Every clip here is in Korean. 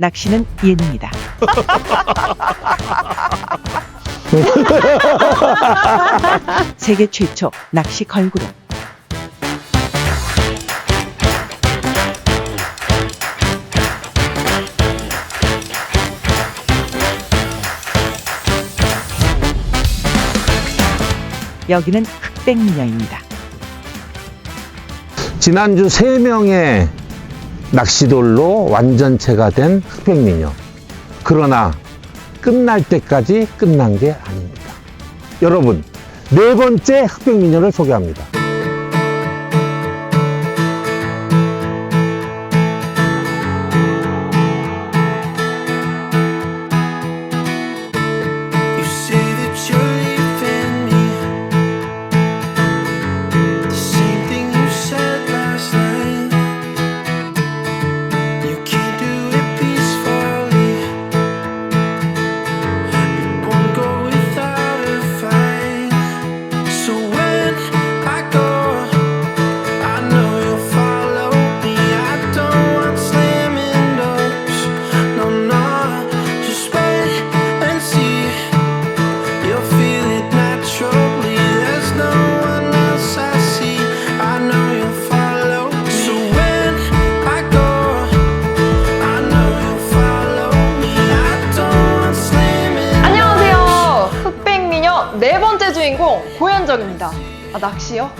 낚시는 예능이다. 세계 최초 낚시 걸그룹. 여기는 흑백미녀입니다. 지난주 세명의 낚시돌로 완전체가 된 흑백미녀. 그러나 끝날 때까지 끝난 게 아닙니다. 여러분, 네 번째 흑백미녀를 소개합니다. 낚시요?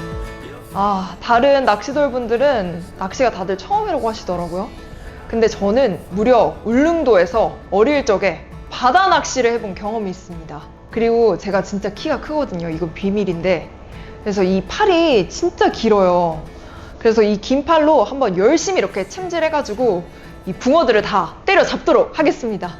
아 다른 낚시돌 분들은 낚시가 다들 처음이라고 하시더라고요. 근데 저는 무려 울릉도에서 어릴 적에 바다 낚시를 해본 경험이 있습니다. 그리고 제가 진짜 키가 크거든요. 이건 비밀인데. 그래서 이 팔이 진짜 길어요. 그래서 이 긴 팔로 한번 열심히 이렇게 챔질해가지고 이 붕어들을 다 때려 잡도록 하겠습니다.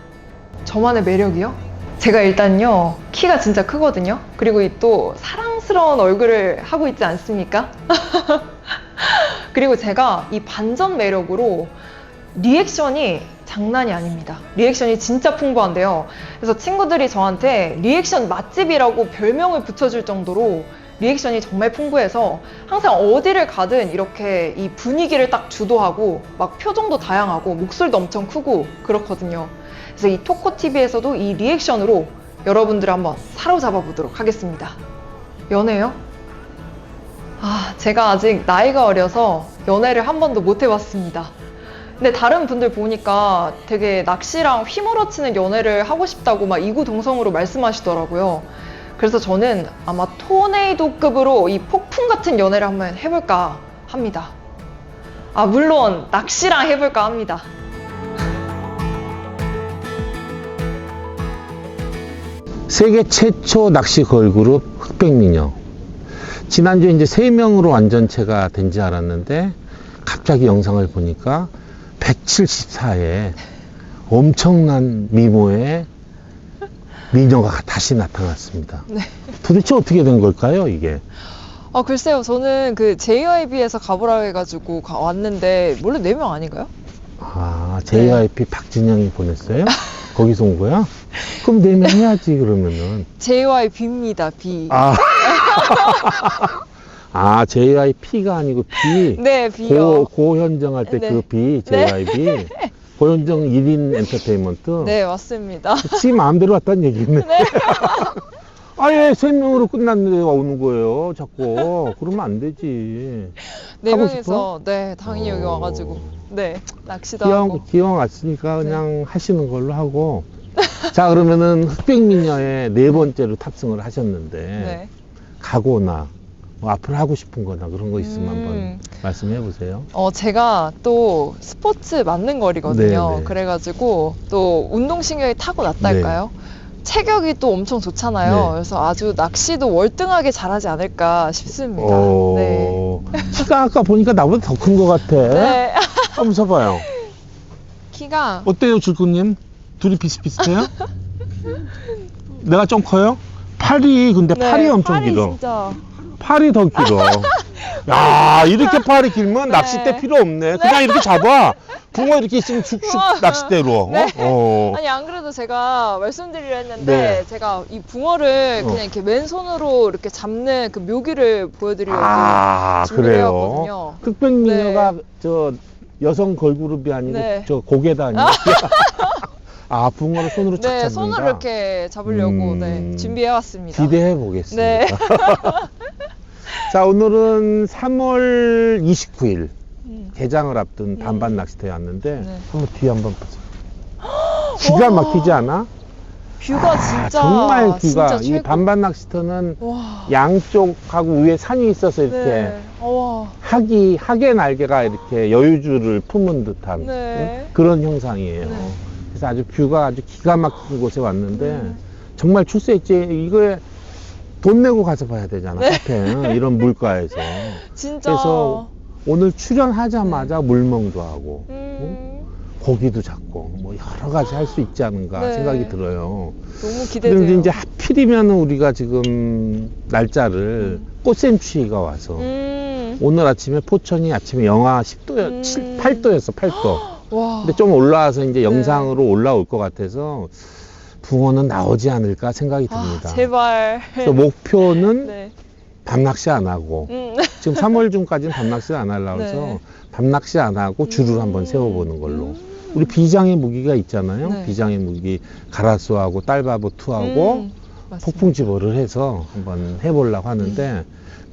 저만의 매력이요? 제가 일단요 키가 진짜 크거든요 그리고 이 또 사랑 스러운 얼굴을 하고 있지 않습니까? 그리고 제가 이 반전 매력으로 리액션이 장난이 아닙니다 리액션이 진짜 풍부한데요 그래서 친구들이 저한테 리액션 맛집이라고 별명을 붙여줄 정도로 리액션이 정말 풍부해서 항상 어디를 가든 이렇게 이 분위기를 딱 주도하고 막 표정도 다양하고 목소리도 엄청 크고 그렇거든요 그래서 이 토코TV에서도 이 리액션으로 여러분들을 한번 사로잡아 보도록 하겠습니다. 연애요? 아, 제가 아직 나이가 어려서 연애를 한 번도 못 해봤습니다. 근데 다른 분들 보니까 되게 낚시랑 휘몰아치는 연애를 하고 싶다고 막 이구동성으로 말씀하시더라고요. 그래서 저는 아마 토네이도급으로 이 폭풍 같은 연애를 한번 해볼까 합니다. 아, 물론 낚시랑 해볼까 합니다. 세계 최초 낚시 걸그룹 흑백미녀. 지난주 이제 세명으로 완전체가 된지 알았는데 갑자기 영상을 보니까 174에 엄청난 미모의 미녀가 다시 나타났습니다. 네. 도대체 어떻게 된 걸까요, 이게? 아 글쎄요 저는 그 JYP에서 가보라 해가지고 가- 왔는데 원래 4명 아닌가요? 아, JYP 박진영이 보냈어요? 거기서 온 거야? 그럼 네 명 해야지, 그러면은. JYB입니다 B 아. 아, JYP가 아니고 B. 네 고, B요 고현정 할 때 네. 그 B, JYB. 고현정 1인 엔터테인먼트. 네 맞습니다 지 마음대로 왔다는 얘기네. 네. 아예 세 명으로 끝났는데 왜 오는 거예요, 자꾸. 그러면 안 되지. 네 하고 명이서 네 당연히 여기 어. 와가지고 네 낚시도 기왕, 하고 기왕 왔으니까 그냥 하시는 걸로 하고. 자, 그러면은 흑백미녀의 네 번째로 탑승을 하셨는데, 네. 각오나, 뭐 앞으로 하고 싶은 거나 그런 거 있으면 음. 한번 말씀해 보세요. 어 제가 또 스포츠 맞는 거리거든요 네, 네. 그래가지고 또 운동신경이 타고났달까요? 체격이 또 엄청 좋잖아요 네. 그래서 아주 낚시도 월등하게 잘하지 않을까 싶습니다 어, 네. 키가 아까 보니까 나보다 더 큰 것 같아. 네. 한번 서봐요. 키가 어때요, 줄꾸님? 둘이 비슷비슷해요? 내가 좀 커요? 팔이, 근데 네, 팔이 엄청 팔이 길어. 진짜 팔이 더 길어. 야, 이렇게 팔이 길면 네. 낚싯대 필요 없네. 그냥 이렇게 잡아. 붕어 이렇게 있으면 슉슉 낚싯대로. 네. 어? 어. 아니 안 그래도 제가 말씀드리려 했는데 네. 제가 이 붕어를 어. 그냥 이렇게 맨손으로 이렇게 잡는 그 묘기를 보여드리려고 아, 준비를 그래요. 해왔거든요. 흑백미녀가 저 여성 걸그룹이 아니고 네. 저 고개다 아니에요? 아 붕어를 손으로 착 네, 잡는다. 손으로 이렇게 잡으려고 음. 네, 준비해왔습니다. 기대해 보겠습니다. 네. 자 오늘은 3월 29일 음. 개장을 앞둔 반반 낚시터에 왔는데 네. 한번 뒤에 한번 보세요. 기가 와. 막히지 않아? 뷰가 아, 진짜 정말 뷰가 진짜 이 최고. 반반 낚시터는 와. 양쪽하고 위에 산이 있어서 이렇게 네. 와. 학이 학의 날개가 이렇게 여유주를 품은 듯한 네. 응? 그런 형상이에요. 네. 그래서 아주 뷰가 아주 기가 막힌 곳에 왔는데 음. 정말 출세했지 이거에 돈 내고 가서 봐야 되잖아 네. 카페 응? 이런 물가에서 진짜. 그래서 오늘 출연하자마자 물멍도 하고 음, 고기도 잡고 뭐 여러 가지 할 수 있지 않은가 네. 생각이 들어요. 너무 기대돼요. 그런데 이제 하필이면 우리가 지금 날짜를 꽃샘추위가 와서 음. 오늘 아침에 포천이 아침에 영하 10도, 음. 7, 8도였어, 8도. 와. 근데 좀 올라와서 이제 네. 영상으로 올라올 것 같아서 붕어는 나오지 않을까 생각이 아, 듭니다. 제발. 그래서 목표는 네. 밤낚시 안 하고 음. 지금 3월 중까지는 밤낚시 안 하려고 해서 네. 밤낚시 안 하고 줄을 음. 한번 세워보는 걸로. 음. 우리 비장의 무기가 있잖아요. 네. 비장의 무기 가라스하고 딸바보투하고 음, 맞습니다. 폭풍 집어를 해서 한번 해보려고 하는데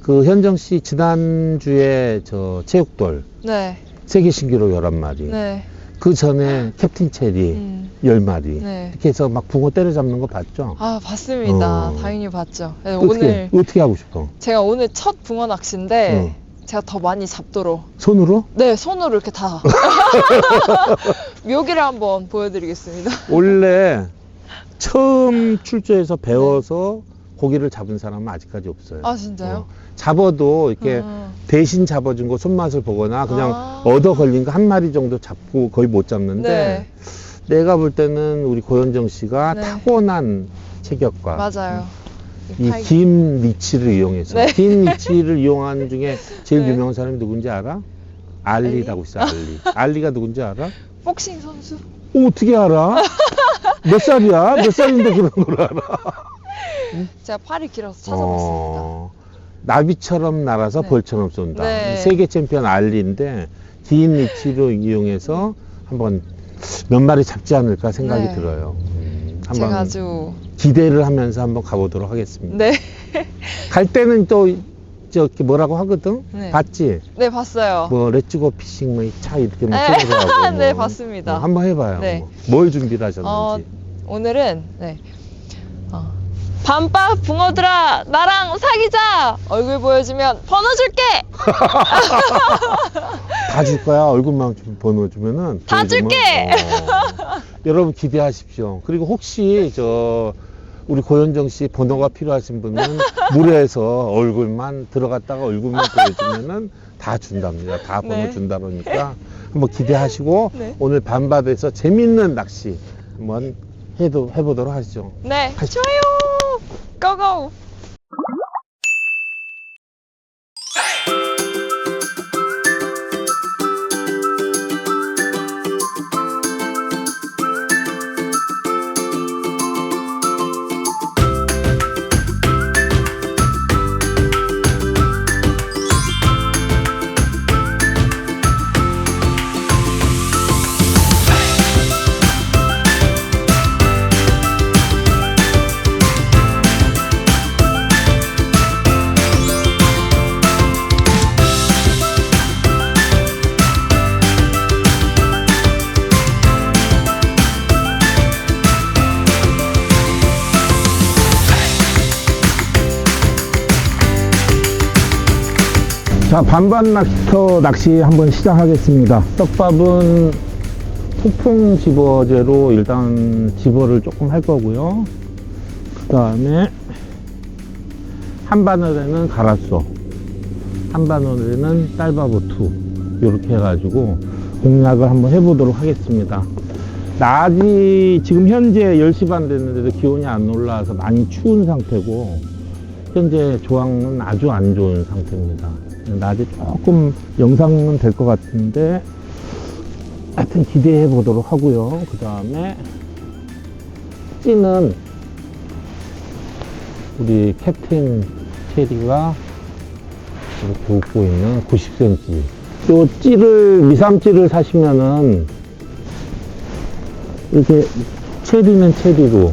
그 현정 씨 지난주에 저 체육돌 네. 세계 신기록 11마리 네. 그 전에 캡틴 체리 음. 10마리 네. 이렇게 해서 막 붕어 때려잡는 거 봤죠? 아, 봤습니다. 어. 당연히 봤죠. 네, 어떻게, 오늘 어떻게 하고 싶어? 제가 오늘 첫 붕어 낚시인데 어. 제가 더 많이 잡도록 손으로? 네, 손으로 이렇게 다 묘기를 한번 보여드리겠습니다. 원래 처음 출조해서 배워서 고기를 잡은 사람은 아직까지 없어요. 아, 진짜요? 어, 잡아도 이렇게 음. 대신 잡아준 거 손맛을 보거나 그냥 아. 얻어 걸린 거 한 마리 정도 잡고 거의 못 잡는데 네, 내가 볼 때는 우리 고현정 씨가 네. 타고난 체격과 맞아요. 이 팔- 긴 리치를 이용해서 네. 긴 리치를 이용한 중에 제일 네. 유명한 사람이 누군지 알아? 알리라고 있어 알리 알리가 누군지 알아? 복싱 선수? 어, 어떻게 알아? 몇 살이야? 몇 살인데 그런 걸 알아? 제가 팔이 길어서 찾아봤습니다. 어, 나비처럼 날아서 네. 벌처럼 쏜다. 네. 세계 챔피언 알리인데 긴 리치로 이용해서 한번 몇 마리 잡지 않을까 생각이 네. 들어요. 음, 제가 한번 아주 기대를 하면서 한번 가보도록 하겠습니다. 네, 갈 때는 또 저기 뭐라고 하거든? 네. 봤지? 네 봤어요. 뭐 레츠고 피싱 뭐차 이렇게 막 네. 찍어서 네, 뭐. 봤습니다. 뭐 한번 해봐요. 네. 뭐. 뭘 준비를 하셨는지. 어, 오늘은 네. 어. 밤바 붕어들아 나랑 사귀자 얼굴 보여주면 번호 줄게 다 줄 거야. 얼굴만 좀 번호 주면은. 다 보여주면. 줄게! 어. 여러분 기대하십시오. 그리고 혹시 저 우리 고현정 씨 번호가 필요하신 분은 물에서 얼굴만 들어갔다가 얼굴만 보여주면은 다 준답니다. 다 번호 네. 준다 그러니까 한번 기대하시고 네. 오늘 밤바다에서 재밌는 낚시 한번 해도 해보도록 하시죠. 네. 좋아요 고고 자, 반반 낚시터 낚시 한번 시작하겠습니다. 떡밥은 폭풍 집어제로 일단 집어를 조금 할 거고요. 그 다음에 한 바늘에는 가라쏘, 한 바늘에는 딸바보투 이렇게 해가지고 공략을 한번 해보도록 하겠습니다. 낮이 지금 현재 10시 반 됐는데도 기온이 안 올라와서 많이 추운 상태고 현재 조항은 아주 안 좋은 상태입니다. 낮에 조금 영상은 될 것 같은데 하여튼 기대해 보도록 하고요. 그 다음에 찌는 우리 캡틴 체리가 이렇게 웃고 있는 90cm 요 찌를, 미삼찌를 사시면은, 이렇게, 체리는 체리로,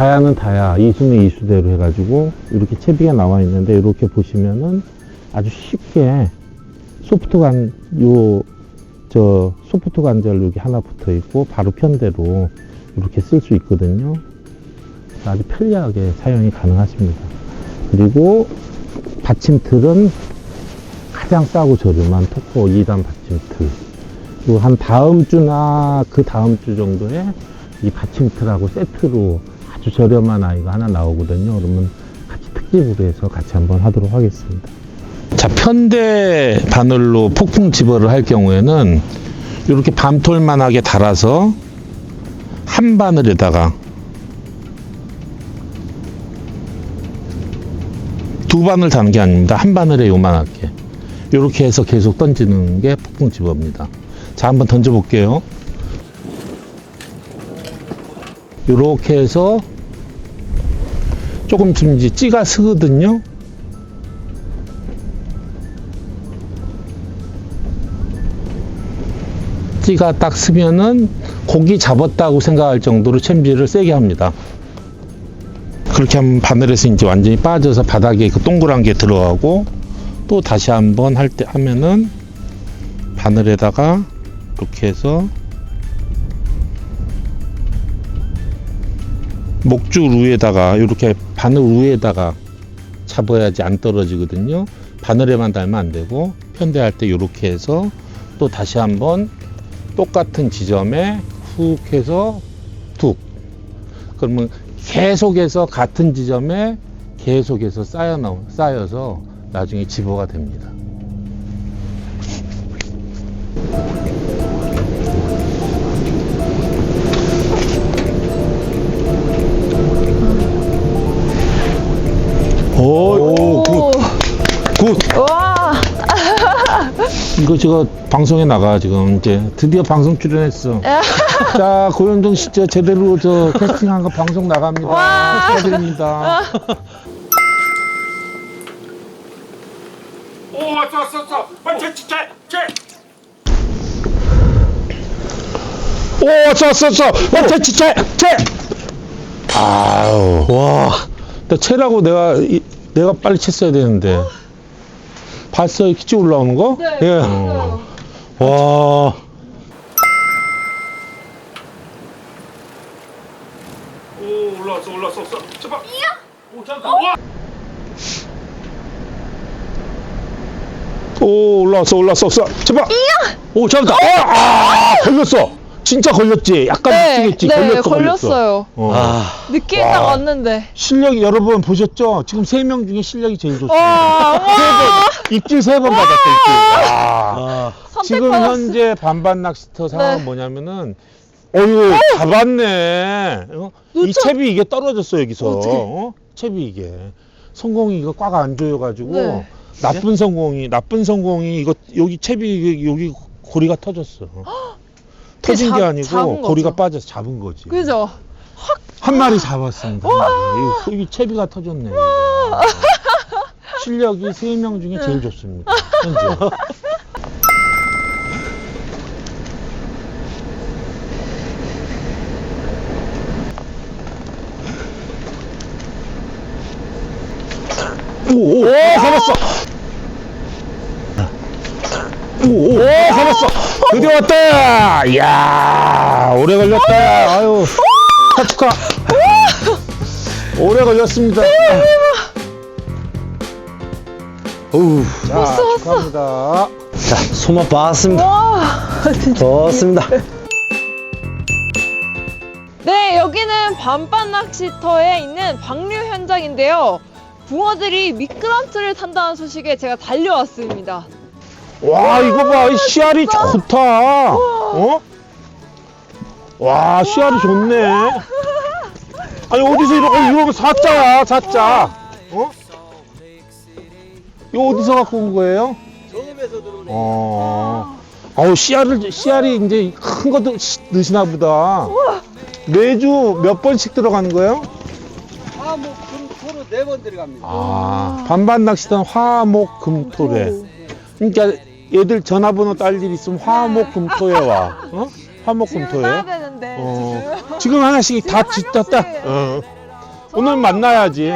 다야는 다야, 이수는 이수대로 해가지고, 이렇게 채비가 나와 있는데, 이렇게 보시면은 아주 쉽게, 소프트 간, 요, 저, 소프트 관절 여기 하나 붙어 있고, 바로 편대로 이렇게 쓸 수 있거든요. 아주 편리하게 사용이 가능하십니다. 그리고 받침틀은 가장 싸고 저렴한 토코 2단 받침틀. 한 다음 주나 그 다음 주 정도에 이 받침틀하고 세트로 아주 저렴한 아이가 하나 나오거든요. 그러면 같이 특집으로 해서 같이 한번 하도록 하겠습니다. 자, 편대 바늘로 폭풍 집어를 할 경우에는 이렇게 밤톨만하게 달아서 한 바늘에다가 두 바늘 다는 게 아닙니다. 한 바늘에 요만하게. 이렇게 해서 계속 던지는 게 폭풍 집어입니다. 자, 한번 던져 볼게요. 이렇게 해서 조금 좀 이제 찌가 쓰거든요. 찌가 딱 쓰면은 고기 잡았다고 생각할 정도로 챔질을 세게 합니다. 그렇게 하면 바늘에서 이제 완전히 빠져서 바닥에 그 동그란 게 들어가고 또 다시 한번 할 때 하면은 바늘에다가 이렇게 해서 목줄 위에다가 이렇게 바늘 위에다가 잡아야지 안 떨어지거든요. 바늘에만 달면 안 되고 편대할 때 이렇게 해서 또 다시 한번 똑같은 지점에 훅 해서 툭 그러면 계속해서 같은 지점에 계속해서 쌓여 나오 쌓여서 나중에 집어가 됩니다. 이거 제가 방송에 나가 지금 이제 드디어 방송 출연했어. 자 고현정 씨저 제대로 저 캐스팅한 거 방송 나갑니다. 와. 축하드립니다. 오 왔어 왔어 왔어 빨리 제, 제, 제. 오 왔어 왔어 왔어. 와, 채, 채, 채. 아우. 와. 나 채라고 내가 이- 내가 빨리 챘어야 되는데. 봤어 기치 올라오는 거? 네. 예. 어. 와. 오 올라왔어 올라왔어 올라왔어 제발 오 잘한다 와오 올라왔어 올라왔어 올라왔어 제발 오 잘한다 아, 아 걸렸어 진짜 걸렸지 약간 네, 미치겠지 네, 걸렸어 걸렸어 걸렸어요. 어. 느낌이 와. 딱 왔는데. 실력이 여러분 보셨죠 지금 세 명 중에 실력이 제일 좋습니다 와, 와. 입질 세 번 받았어 입질 와. 지금 선택받았어. 현재 반반 낚시터 상황은 네. 뭐냐면은 어유 잡았네 어? 이 놓쳐- 채비 이게 떨어졌어 여기서 어떡해. 어? 채비 이게 성공이 이거 꽉 안 조여가지고 네. 나쁜 성공이 나쁜 성공이 이거 여기 채비 여기 고리가 터졌어 터진 잡- 게 아니고 거죠. 고리가 빠져서 잡은 거지 그죠? 한 마리 잡았습니다 이거, 채비가 터졌네. 실력이 세 명 중에 제일 좋습니다 현재 오, 오, 잡았어. 오, 오, 잡았어. 드디어 왔다. 이야, 오래 걸렸다. 아유, 축하, 축하. 오래 걸렸습니다. 어우, 자, 왔어, 왔어. 축하합니다. 자, 소맛 봤습니다. 와, 진짜. 좋습니다. 네, 여기는 반반 낚시터에 있는 방류 현장인데요. 붕어들이 미끄럼틀을 탄다는 소식에 제가 달려왔습니다. 와, 이거 봐. 이 씨알이 좋다. 어? 와, 씨알이 좋네. 아니, 어디서 이런, 어, 이거 사자야, 사자. 어? 이거 어디서 갖고 온 거예요? 저음에서 들어오네. 어. 아우, 씨알을, 씨알이 이제 큰 것도 시- 넣으시나 보다. 매주 몇 번씩 들어가는 거예요? 아, 뭐, 금, 토로 네 번 들어갑니다. 아, 반반 낚시단 화목 금토래. 그러니까 얘들 전화번호 딸 일 있으면 화목금토에 와. 어? 화목금토에. 되는데 어. 지금 하나씩 다 짓었다. 어. 오늘 만나야지.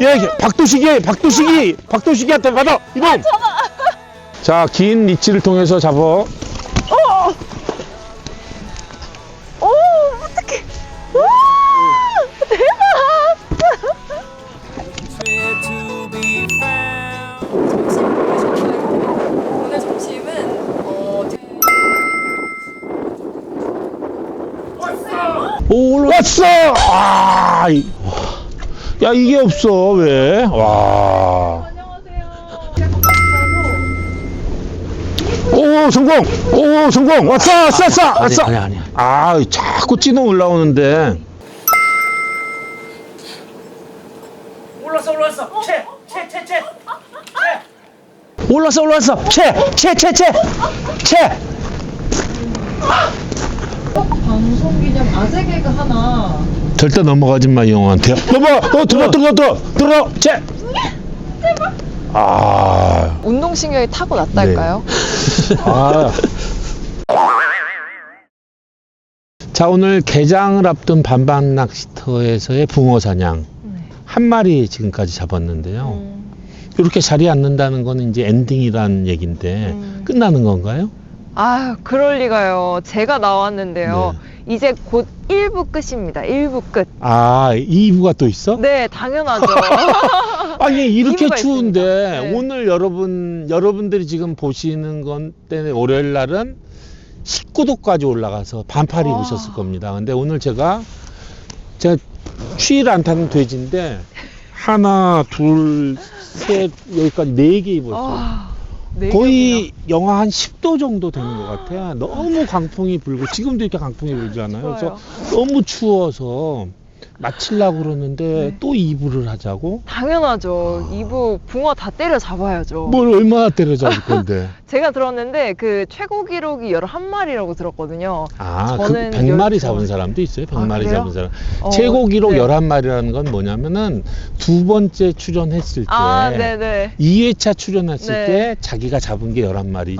예, 박도식이, 박도식이, 박도식이한테 받아. 이놈. 자, 긴 리치를 통해서 잡어. 오 어떡해 와 오늘 점심은 어, 오, 올라왔어! 아, 이- 야, 이게 없어, 왜? 와. 오, 성공! 오, 성공! 왔어, 왔어, 왔어! 왔어! 아니, 아니. 아, 자꾸 찌는 올라오는데. 올랐어 올랐어. 채, 채, 채, 채. 올랐어, 올랐어. 채, 채, 채, 채, 채. 아재 개그 하나 절대 넘어가지 마, 이 형한테. 넘어! 어, 들어, 들어, 들어! 들어! 쟤! 아. 운동신경이 타고났달까요? 아. 자, 오늘 개장을 앞둔 반반 낚시터에서의 붕어 사냥. 한 마리 지금까지 잡았는데요. 음, 이렇게 자리에 앉는다는 거는 이제 엔딩이란 얘기인데 음. 끝나는 건가요? 아유 그럴 리가요 제가 나왔는데요 네. 이제 곧 1부 끝입니다 1부 끝 아, 2부가 또 있어? 네, 당연하죠. 아니 이렇게 이유가 추운데 있습니다. 네. 오늘 여러분 여러분들이 지금 보시는 건 때문에 월요일 날은 19도까지 올라가서 반팔 와. 입으셨을 겁니다. 근데 오늘 제가 제가 추위를 안 타는 돼지인데 하나, 둘, 셋 여기까지 네 개 입었어요. 아, 네 거의 영하 한 10도 정도 되는 것 같아요. 너무 강풍이 불고 지금도 이렇게 강풍이 불잖아요. 그래서 너무 추워서 마치려고 그러는데 네. 또 이불을 하자고. 당연하죠. 이부 붕어 다 때려 잡아야죠. 뭘 얼마나 때려 잡을 건데. 제가 들었는데 그 최고 기록이 11마리라고 들었거든요. 아, 그 저는 100마리 열두 잡은 마리. 사람도 있어요. 100마리 그래요? 잡은 사람. 어, 최고 기록 네. 11마리라는 건 뭐냐면은 두 번째 출연했을 때 아, 네네. 2회차 출연했을 네. 때 자기가 잡은 게 11마리지.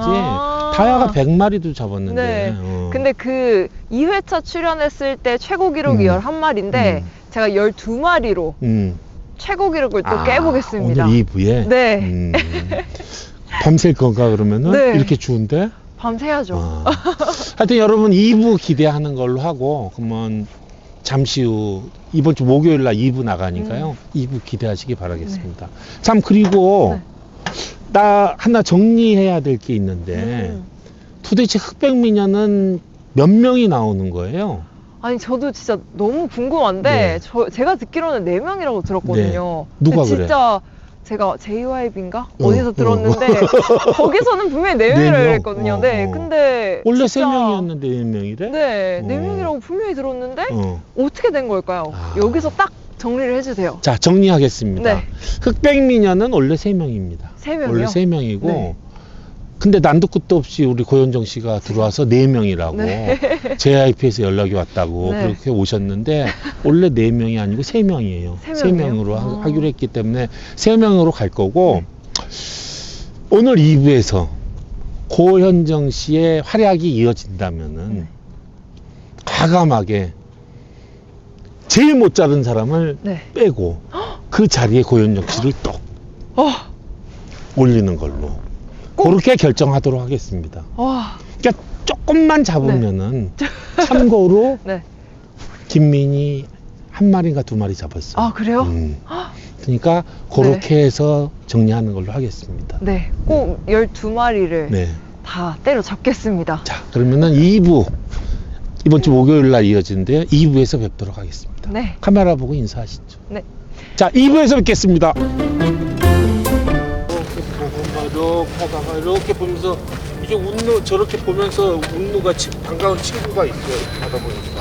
아. 다야가 100마리도 잡았는데. 네. 어. 근데 그 2회차 출연했을 때 최고 기록이 음. 11마리인데 음. 제가 12마리로 음. 최고 기록을 또 아, 깨보겠습니다. 오늘 2부에? 네. 음. 밤샐 건가 그러면은? 네. 이렇게 추운데? 밤새야죠. 아. 하여튼 여러분 2부 기대하는 걸로 하고 그러면 잠시 후 이번 주 목요일 날 2부 나가니까요. 2부 기대하시기 바라겠습니다. 참 그리고 네. 나 하나 정리해야 될 게 있는데 음. 도대체 흑백미녀는 몇 명이 나오는 거예요? 아니 저도 진짜 너무 궁금한데 네. 저 제가 듣기로는 네 명이라고 들었거든요. 누가 근데 진짜 제가 JYP인가 어, 어디서 어. 들었는데 거기서는 분명히 네네 명이라고 명? 했거든요. 어, 네, 어. 근데 원래 세 진짜- 명이었는데 네 명이래? 네, 네 어. 명이라고 분명히 들었는데 어. 어떻게 된 걸까요? 아. 여기서 딱 정리를 해주세요. 자 정리하겠습니다. 네. 흑백미녀는 원래 세 명입니다. 세 명이요? 원래 세 명이고 네. 근데 난도 끝도 없이 우리 고현정 씨가 들어와서 네 명이라고 네. JIP에서 연락이 왔다고 네. 그렇게 오셨는데 원래 네 명이 아니고 세 명이에요. 세세 명이에요? 명으로 하- 아. 하 기로 했기 때문에 세 명으로 갈 거고 오늘 2부에서 고현정 씨의 활약이 이어진다면은 네. 과감하게 제일 못 자른 사람을 네. 빼고 그 자리에 고현정 씨를 또 어, 올리는 걸로 그렇게 결정하도록 하겠습니다. 와, 그러니까 조금만 잡으면은 참고로 네. 김민이 한 마리인가 두 마리 잡았어요. 아 그래요? 음. 그러니까 그렇게 해서 정리하는 걸로 하겠습니다. 네, 꼭 12마리를 네. 다 때려 잡겠습니다. 자, 그러면은 2부 이번 주 목요일 날 이어지는데요. 2부에서 뵙도록 하겠습니다. 네. 카메라 보고 인사하시죠. 네. 자, 2부에서 뵙겠습니다. 이렇게 보고 하다가 이렇게 보면서 이게 운루 저렇게 보면서 운루가 치- 반가운 친구가 있어요. 이렇게 하다 보니까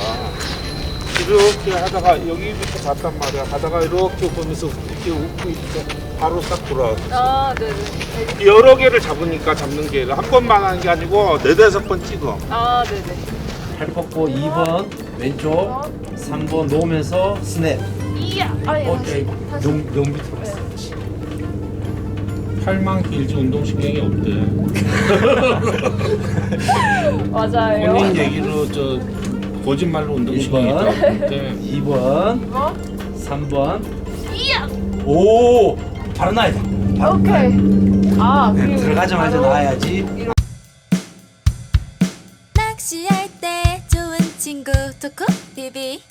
이렇게 하다가 여기부터 봤단 말이야. 하다가 이렇게 보면서 이렇게 웃고 있어. 바로 딱 돌아왔어. 아, 네 네. 여러 개를 잡으니까 잡는 게 한 번만 하는 게 아니고 네다섯 번 찍어. 아, 네네. 팔 뻗고 2번 왼쪽 3번 놓으면서 스냅. 이야! 아, 예. 어, 야, 이거 용, 용 밑으로 갔어. 팔만 길지 운동신경이 없대. 맞아요. 본인 얘기로 저 거짓말로 운동신경이 이번. 있다는데 2번. 3번. 오! 바로 나야 돼. 오케이. 아, 네, 그리고 들어가자마자 바로 나와야지 낚시